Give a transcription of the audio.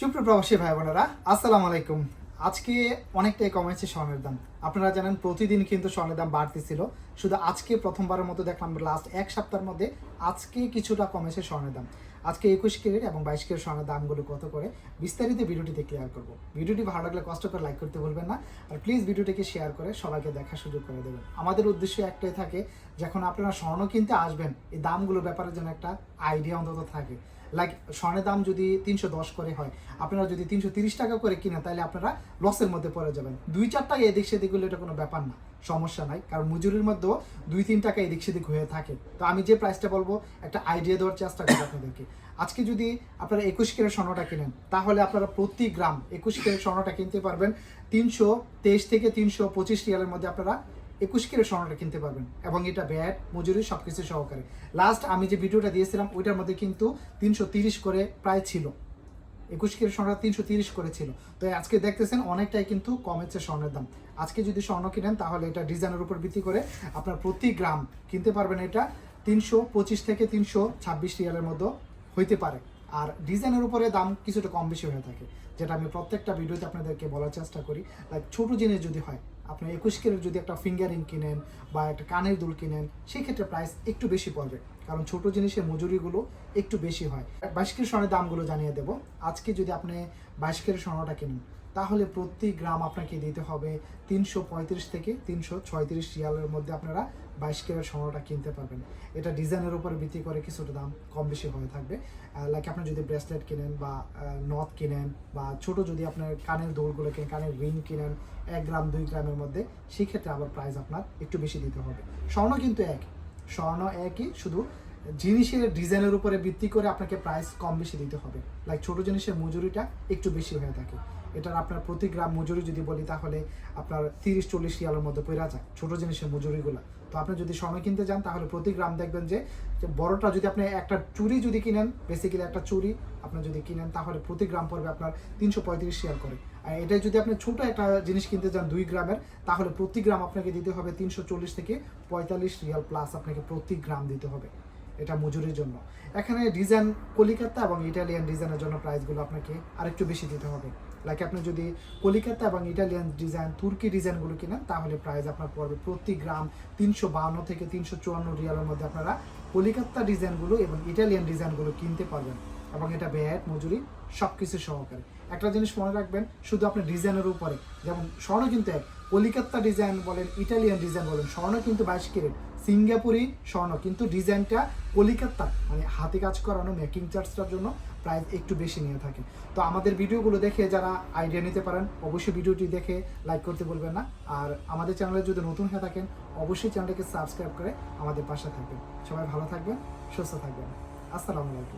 সুপ্রপ্রবাসী ভাই বোনেরা আসসালামু আলাইকুম। আজকে অনেকটাই কমেছে স্বর্ণের দাম। আপনারা জানেন প্রতিদিন কিন্তু স্বর্ণের দাম বাড়তেছিল। শুধু আজকে প্রথমবারের মতো দেখলাম লাস্ট এক সপ্তাহের মধ্যে আজকে কিছুটা কমেছে স্বর্ণের দাম। আজকে একুশ ক্যারেট এবং বাইশ ক্যারেট স্বর্ণের দামগুলো কত করে? বিস্তারিত ভিডিওটিতে ক্লিয়ার করব। ভিডিওটি ভালো লাগলে কষ্ট করে লাইক করতে ভুলবেন না। আর প্লিজ ভিডিওটিকে শেয়ার করে সবাইকে দেখার সুযোগ করে দেবেন। আমাদের উদ্দেশ্য একটাই থাকে, যখন আপনারা স্বর্ণ কিনতে আসবেন, এই দামগুলোর ব্যাপারে যেন একটা আইডিয়া অন্তত থাকে। লাইক স্বর্ণের দাম যদি তিনশো দশ করে হয়, আপনারা যদি তিনশো তিরিশ টাকা করে কিনেন, তাহলে আপনারা লসের মধ্যে পড়ে যাবেন। দুই চার টাকা এদিক সেদিক হলে এটা কোনো ব্যাপার না, সমস্যা নাই। কারণ মজুরির মধ্যেও দুই, তিন টাকা এদিক সেদিক হয়ে থাকে। তো আমি যে প্রাইসটা বলব, একটা আইডিয়া দেওয়ার চেষ্টা করি আপনাদেরকে। আজকে যদি আপনারা একুশ কেরের স্বর্ণটা কিনেন, তাহলে আপনারা প্রতি গ্রাম একুশ কেরের স্বর্ণটা কিনতে পারবেন। তিনশো তেইশ থেকে তিনশো পঁচিশ রিয়ালের মধ্যে আপনারা একুশ কেরের স্বর্ণটা কিনতে পারবেন। এবং এটা ব্যাট, মজুরি সব কিছু সহকারে। লাস্ট আমি যে ভিডিওটা দিয়েছিলাম, ওইটার মধ্যে কিন্তু তিনশো তিরিশ করে প্রায় ছিল। একুশ কিলো স্বর্ণটা তিনশো তিরিশ করেছিল। তো আজকে দেখতেছেন অনেকটাই কিন্তু কমেছে স্বর্ণের দাম। আজকে যদি স্বর্ণ কিনেন, তাহলে এটা ডিজাইনের উপর ভিত্তি করে আপনার প্রতি গ্রাম কিনতে পারবেন এটা তিনশো পঁচিশ থেকে তিনশো ছাব্বিশ রিয়ালের মধ্যে হইতে পারে। আর ডিজাইনের উপরে দাম কিছুটা কম বেশি হয়ে থাকে, যেটা আমি প্রত্যেকটা ভিডিওতে আপনাদেরকে বলার চেষ্টা করি। লাইক ছোটো জিনিস যদি হয় আপনি একুশ কেরের যদি একটা ফিঙ্গারিং কিনেন বা একটা কানের দুল কিনেন সেই ক্ষেত্রে প্রাইস একটু বেশি পড়বে। কারণ ছোট জিনিসের মজুরিগুলো একটু বেশি হয়। বাইশ কেরের স্বর্ণের দামগুলো জানিয়ে দেবো। আজকে যদি আপনি বাইশ কেরের স্বর্ণটা কিনেন, তাহলে প্রতি গ্রাম আপনাকে দিতে হবে তিনশো পঁয়ত্রিশ থেকে তিনশো ছয়ত্রিশ রিয়ালের মধ্যে আপনারা বাইশ কেরের স্বর্ণটা কিনতে পারবেন। এটা ডিজাইনের উপর ভিত্তি করে কিছুটা দাম কম বেশি হয়ে থাকবে। লাইক আপনি যদি ব্রেসলেট কিনেন বা নথ কিনেন বা ছোট যদি আপনার কানের দৌড়গুলো কিনেন, কানের রিং কিনেন, এক গ্রাম, দুই গ্রামের মধ্যে, সেক্ষেত্রে আবার প্রাইস আপনার একটু বেশি দিতে হবে। স্বর্ণ কিন্তু এক স্বর্ণ একই, শুধু জিনিসের ডিজাইনের উপরে ভিত্তি করে আপনাকে প্রাইস কম বেশি দিতে হবে। লাইক ছোট জিনিসের মজুরিটা একটু বেশি হয়ে থাকে। এটার আপনার প্রতি গ্রাম মজুরি যদি বলি তাহলে আপনার তিরিশ চল্লিশ রিয়ালের মধ্যে পড়া যায় ছোট জিনিসের মজুরিগুলো। তো আপনি যদি স্বর্ণ কিনতে যান তাহলে প্রতি গ্রাম দেখবেন যে বড়টা যদি আপনি একটা চুরি যদি কিনেন বেসিক্যালি একটা চুরি আপনি যদি কিনেন তাহলে প্রতি গ্রাম পড়বে আপনার তিনশো পঁয়ত্রিশ রিয়াল করে। আর এটাই যদি আপনি ছোট একটা জিনিস কিনতে যান দুই গ্রামের, তাহলে প্রতি গ্রাম আপনাকে দিতে হবে তিনশো চল্লিশ থেকে পঁয়তাল্লিশ রিয়াল প্লাস আপনাকে প্রতি গ্রাম দিতে হবে। এটা মজুরির জন্য। এখানে ডিজাইন কলিকাতা এবং ইটালিয়ান ডিজাইনের জন্য প্রাইসগুলো আপনাকে আরেকটু বেশি দিতে হবে। লাইক আপনি যদি কলিকাতা এবং ইটালিয়ান ডিজাইন তুর্কি ডিজাইনগুলো কিনেন, তাহলে প্রাইস আপনার পড়বে প্রতি গ্রাম তিনশো বাহান্ন থেকে তিনশো চুয়ান্ন রিয়ালের মধ্যে আপনারা কলিকাতা ডিজাইনগুলো এবং ইটালিয়ান ডিজাইনগুলো কিনতে পারবেন। এবং এটা ব্যাট মজুরি সব কিছু সহকারে। একটা জিনিস মনে রাখবেন, শুধু আপনি ডিজাইনের উপরে, যেমন স্বর্ণ কিন্তু এক কলিকাতা ডিজাইন বলেন, ইটালিয়ান ডিজাইন বলেন, স্বর্ণ কিন্তু বাইশ ক্যারেট। সিঙ্গাপুরি স্বর্ণ, কিন্তু ডিজাইনটা কলিকাতা মানে হাতে কাজ করানো মেকিং চার্জটার জন্য প্রাইস একটু বেশি নিয়ে থাকে। তো আমাদের ভিডিওগুলো দেখে যারা আইডিয়া নিতে পারেন, অবশ্যই ভিডিওটি দেখে লাইক করতে বলবেন না। আর আমাদের চ্যানেলে যদি নতুন হয়ে থাকেন, অবশ্যই চ্যানেলটাকে সাবস্ক্রাইব করে আমাদের পাশে থাকবেন। সবাই ভালো থাকবেন, সুস্থ থাকবেন। আসসালামু আলাইকুম।